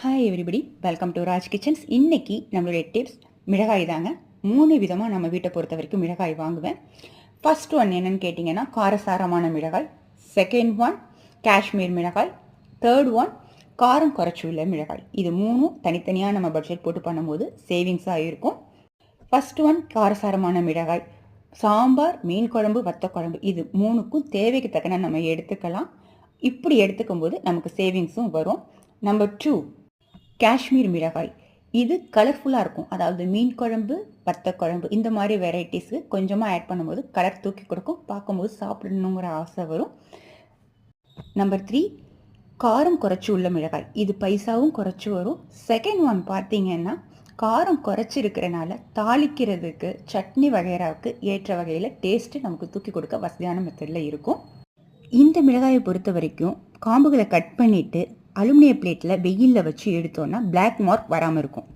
Hi everybody welcome to Raj kitchens இன்றைக்கி நம்மளுடைய tips மிளகாய் தாங்க. மூணு விதமாக நம்ம வீட்டை பொறுத்த வரைக்கும் மிளகாய் வாங்குவேன். ஃபர்ஸ்ட் ஒன் என்னென்னு கேட்டிங்கன்னா காரசாரமான மிளகாய். செகண்ட் ஒன் காஷ்மீர் மிளகாய். தேர்ட் ஒன் காரம் குறைச்சி உள்ள மிளகாய். இது மூணும் தனித்தனியாக நம்ம பட்ஜெட் போட்டு பண்ணும்போது சேவிங்ஸாக இருக்கும். ஃபர்ஸ்ட் ஒன் காரசாரமான மிளகாய். சாம்பார் மீன் குழம்பு வத்த குழம்பு இது மூணுக்கும் தேவைக்கு தக்கன நம்ம எடுத்துக்கலாம். இப்படி எடுத்துக்கும் போது நமக்கு சேவிங்ஸும் வரும். நம்பர் டூ காஷ்மீர் மிளகாய். இது கலர்ஃபுல்லாக இருக்கும். அதாவது மீன் குழம்பு வத்த குழம்பு இந்த மாதிரி வெரைட்டிஸ்க்கு கொஞ்சமாக ஆட் பண்ணும்போது கலர் தூக்கி கொடுக்கும். பார்க்கும்போது சாப்பிடணுங்கிற ஆசை வரும். நம்பர் த்ரீ காரம் குறைச்சி உள்ள மிளகாய். இது பைசாவும் குறைச்சி வரும். செகண்ட் ஒன் பார்த்தீங்கன்னா காரம் குறைச்சிருக்கிறனால தாளிக்கிறதுக்கு சட்னி வகைராவுக்கு ஏற்ற வகையில் டேஸ்ட்டு நமக்கு தூக்கி கொடுக்க வசதியான மெத்தடில் இருக்கும். இந்த மிளகாயை பொறுத்த வரைக்கும் காம்புகளை கட் பண்ணிவிட்டு அலுமினிய பிளேட்டில் வெயிலில் வச்சு எடுத்தோன்னா பிளாக் மார்க் வராமல் இருக்கும்.